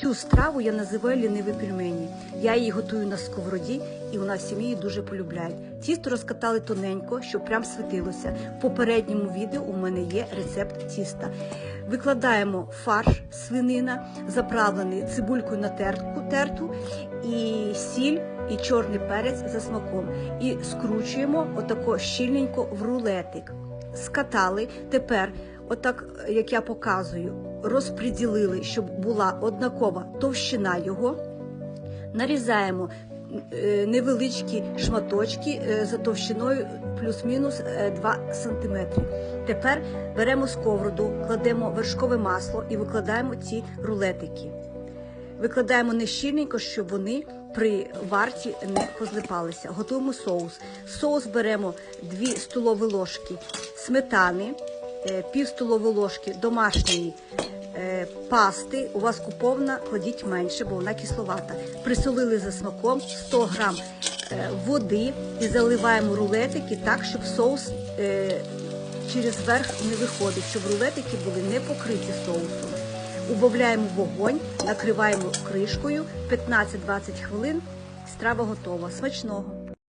Цю страву я називаю ліниві пельмені. Я її готую на сковороді, і у нас сім'ї дуже полюбляють. Тісто розкатали тоненько, щоб прям світилося. В попередньому відео у мене є рецепт тіста. Викладаємо фарш свинина, заправлений цибулькою на тертку, терту, і сіль, і чорний перець за смаком. І скручуємо отако щільненько в рулетик. Скатали. Тепер, отак, як я показую, розподілили, щоб була однакова товщина його. Нарізаємо е, невеличкі шматочки е, за товщиною плюс-мінус е, 2 см. Тепер беремо сковороду, кладемо вершкове масло і викладаємо ці рулетики. Викладаємо не щільненько, щоб вони при варті не позлипалися. Готуємо соус. Соус беремо 2 столові ложки сметани, е, пів столової ложки домашньої е, пасти. У вас купована, кладіть менше, бо вона кисловата. Присолили за смаком 100 грам е, води і заливаємо рулетики так, щоб соус е, через верх не виходив, щоб рулетики були не покриті соусом. Убавляємо вогонь, накриваємо кришкою 15-20 хвилин. Страва готова. Смачного!